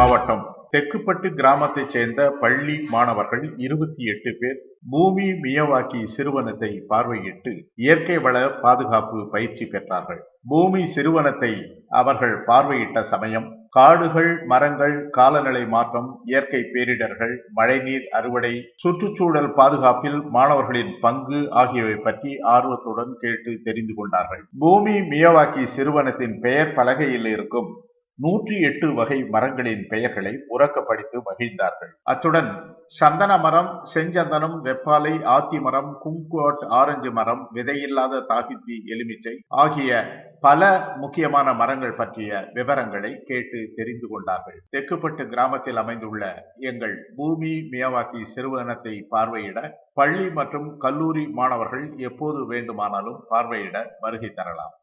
மாவட்டம். தெக்குப்பட்டு கிராமத்தைச் சேர்ந்த பள்ளி மாணவர்கள் இருபத்தி எட்டு பேர் பூமி மியவாக்கி சிறுவனத்தை பார்வையிட்டு இயற்கை வள பாதுகாப்பு பயிற்சி பெற்றார்கள். பூமி சிறுவனத்தை அவர்கள் பார்வையிட்ட சமயம் காடுகள் மரங்கள் காலநிலை மாற்றம் இயற்கை பேரிடர்கள் மழைநீர் அறுவடை சுற்றுச்சூழல் பாதுகாப்பில் மாணவர்களின் பங்கு ஆகியவை பற்றி ஆர்வத்துடன் கேட்டு தெரிந்து கொண்டார்கள். பூமி மியவாக்கி சிறுவனத்தின் பெயர் பலகையில் இருக்கும் நூற்றி எட்டு வகை மரங்களின் பெயர்களை உறக்க படித்து மகிழ்ந்தார்கள். அத்துடன் சந்தன மரம் செஞ்சந்தனம் வெப்பாலை ஆத்தி மரம் கும்குவாட் ஆரஞ்சு மரம் விதையில்லாத தாகித்தி எலுமிச்சை ஆகிய பல முக்கியமான மரங்கள் பற்றிய விவரங்களை கேட்டு தெரிந்து கொண்டார்கள். தெக்குப்பட்டு கிராமத்தில் அமைந்துள்ள எங்கள் பூமி மியாவாக்கி சிறுவனத்தை பார்வையிட பள்ளி மற்றும் கல்லூரி மாணவர்கள் எப்போது வேண்டுமானாலும் பார்வையிட வருகை தரலாம்.